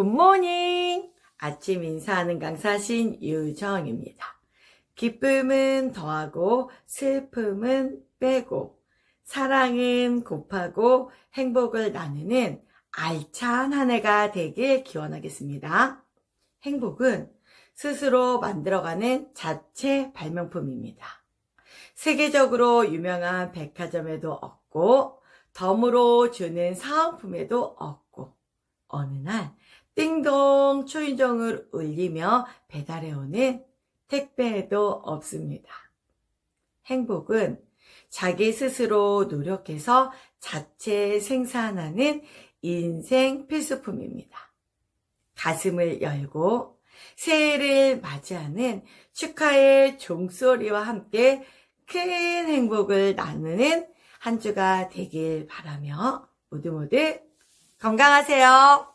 굿모닝! 아침 인사하는 강사 신 유정입니다. 기쁨은 더하고 슬픔은 빼고 사랑은 곱하고 행복을 나누는 알찬 한 해가 되길 기원하겠습니다. 행복은 스스로 만들어가는 자체 발명품입니다. 세계적으로 유명한 백화점에도 없고 덤으로 주는 사은품에도 없고 어느 날 띵동 초인종을 울리며 배달해오는 택배에도 없습니다. 행복은 자기 스스로 노력해서 자체 생산하는 인생 필수품입니다. 가슴을 열고 새해를 맞이하는 축하의 종소리와 함께 큰 행복을 나누는 한 주가 되길 바라며 모두 모두 건강하세요.